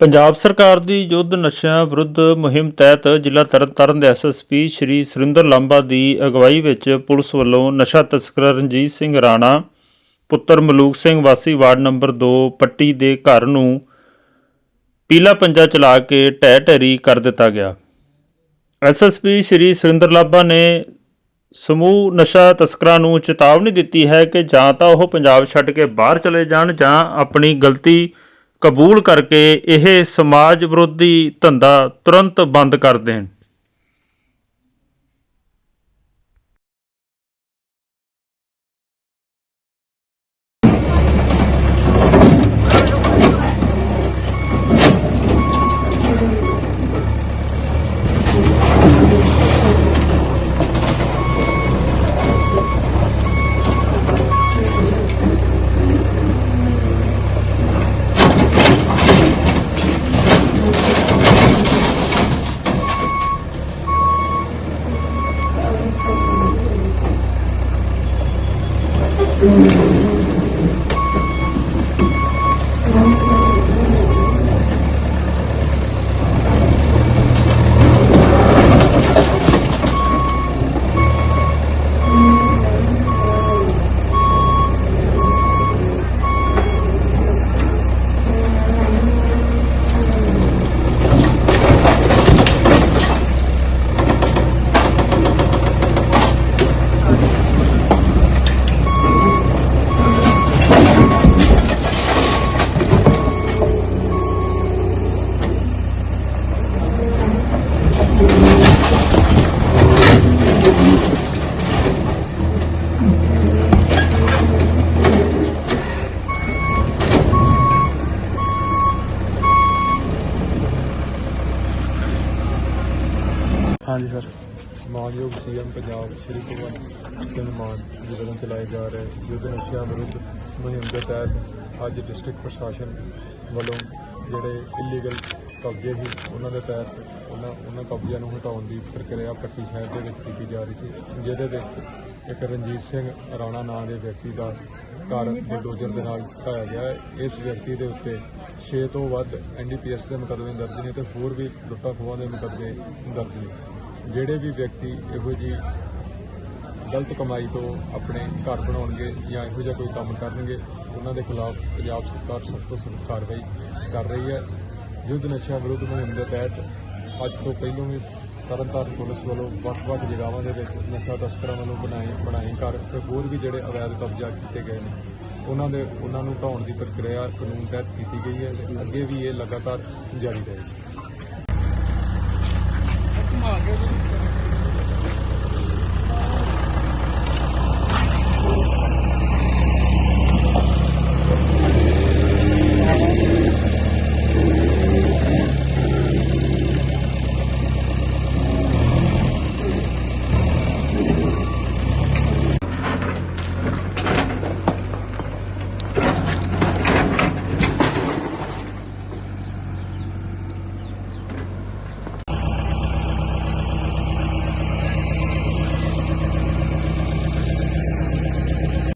ਪੰਜਾਬ ਸਰਕਾਰ ਦੀ ਯੁੱਧ ਨਸ਼ਿਆਂ ਵਿਰੁੱਧ ਮੁਹਿੰਮ ਤਹਿਤ ਜ਼ਿਲ੍ਹਾ ਤਰਨਤਾਰਨ ਦੇ ਐਸਐਸਪੀ ਸ਼੍ਰੀ ਸੁਰਿੰਦਰ ਲਾਂਬਾ ਦੀ ਅਗਵਾਈ ਵਿੱਚ ਪੁਲਿਸ ਵੱਲੋਂ ਨਸ਼ਾ ਤਸਕਰ ਰਣਜੀਤ ਸਿੰਘ ਰਾਣਾ, ਪੁੱਤਰ ਮਲੂਕ ਸਿੰਘ ਵਾਸੀ ਵਾਰਡ ਨੰਬਰ 2 ਪੱਟੀ ਦੇ ਘਰ ਨੂੰ ਪੀਲਾ ਪੰਜਾ ਚਲਾ ਕੇ ਢਹਿ ਢੇਰੀ ਕਰ ਦਿੱਤਾ ਗਿਆ। ਐਸਐਸਪੀ ਸ਼੍ਰੀ ਸੁਰਿੰਦਰ ਲਾਂਬਾ ਨੇ ਸਮੂਹ ਨਸ਼ਾ ਤਸਕਰਾਂ ਨੂੰ ਚੇਤਾਵਨੀ ਦਿੱਤੀ ਹੈ ਕਿ ਜਾਂ ਤਾਂ ਉਹ ਪੰਜਾਬ ਛੱਡ ਕੇ ਬਾਹਰ ਚਲੇ ਜਾਣ ਜਾਂ ਆਪਣੀ ਗਲਤੀ ਕਬੂਲ ਕਰਕੇ ਇਹ ਸਮਾਜ ਵਿਰੋਧੀ ਧੰਦਾ ਤੁਰੰਤ ਬੰਦ ਕਰ ਦੇਣ। Amen. ਹਾਂਜੀ, ਸਰ ਮਾਨਯੋਗ ਸੀਐਮ ਪੰਜਾਬ ਸ਼੍ਰੀ ਭਗਵੰਤ ਸਿੰਘ ਮਾਨ, ਜੀ ਵੱਲੋਂ ਚਲਾਏ ਜਾ ਰਹੇ ਯੁੱਧ ਨਸ਼ਿਆਂ ਵਿਰੁੱਧ ਮੁਹਿੰਮ ਦੇ ਤਹਿਤ ਅੱਜ ਡਿਸਟ੍ਰਿਕਟ ਪ੍ਰਸ਼ਾਸਨ ਵੱਲੋਂ ਜਿਹੜੇ ਇਲੀਗਲ ਕਬਜ਼ੇ ਸੀ, ਉਹਨਾਂ ਦੇ ਤਹਿਤ ਉਹਨਾਂ ਉਹਨਾਂ ਕਬਜ਼ਿਆਂ ਨੂੰ ਹਟਾਉਣ ਦੀ ਪ੍ਰਕਿਰਿਆ ਪੱਟੀ ਸ਼ਹਿਰ ਦੇ ਵਿੱਚ ਕੀਤੀ ਜਾ ਰਹੀ ਸੀ, ਜਿਹਦੇ ਵਿੱਚ ਇੱਕ ਰਣਜੀਤ ਸਿੰਘ ਰਾਣਾ ਨਾਂ ਦੇ ਵਿਅਕਤੀ ਦਾ ਘਰ ਬੁਲਡੋਜ਼ਰ ਦੇ ਨਾਲ ਢਾਇਆ ਗਿਆ ਹੈ। ਇਸ ਵਿਅਕਤੀ ਦੇ ਉੱਤੇ 6 ਤੋਂ ਵੱਧ ਐਨਡੀਪੀਐਸ ਦੇ ਮੁਕੱਦਮੇ ਦਰਜ ਨੇ ਤੇ ਹੋਰ ਵੀ ਲੁੱਟਾਂ ਖੋਹਾਂ ਦੇ ਮੁਕੱਦਮੇ ਦਰਜ ਨੇ। ਜਿਹੜੇ ਵੀ ਵਿਅਕਤੀ ਇਹੋ ਜਿਹੀ ਗਲਤ ਕਮਾਈ ਤੋਂ ਆਪਣੇ ਘਰ ਬਣਾਉਣਗੇ ਜਾਂ ਇਹੋ ਜਿਹਾ ਕੋਈ ਕੰਮ ਕਰਨਗੇ, ਉਹਨਾਂ ਦੇ ਖਿਲਾਫ ਪੰਜਾਬ ਸਰਕਾਰ ਸਖਤ ਤੋਂ ਸਖਤ ਕਾਰਵਾਈ ਕਰ ਰਹੀ ਹੈ। ਯੁੱਧ ਨਸ਼ਿਆਂ ਵਿਰੁੱਧ ਮੁਹਿੰਮ ਦੇ ਤਹਿਤ ਅੱਜ ਤੋਂ ਪਹਿਲਾਂ ਵੀ ਤਰਨਤਾਰਨ ਪੁਲਿਸ ਵੱਲੋਂ ਵੱਖ-ਵੱਖ ਜਗ੍ਹਾਵਾਂ ਦੇ ਵਿੱਚ ਨਸ਼ਾ ਤਸਕਰਾਂ ਵੱਲੋਂ ਬਣਾਏ ਬਣਾਏ ਘਰ ਤੇ ਹੋਰ ਵੀ ਜਿਹੜੇ ਅਵੈਧ ਕਬਜ਼ਾ ਕੀਤੇ ਗਏ ਨੇ। ਉਹਨਾਂ ਦੇ, ਉਹਨਾਂ ਨੂੰ ਢਾਉਣ ਦੀ ਪ੍ਰਕਿਰਿਆ ਕਾਨੂੰਨ ਤਹਿਤ ਕੀਤੀ ਗਈ ਹੈ ਤੇ ਅੱਗੇ ਵੀ ਇਹ ਲਗਾਤਾਰ ਜਾਰੀ ਰਹੇਗੀ।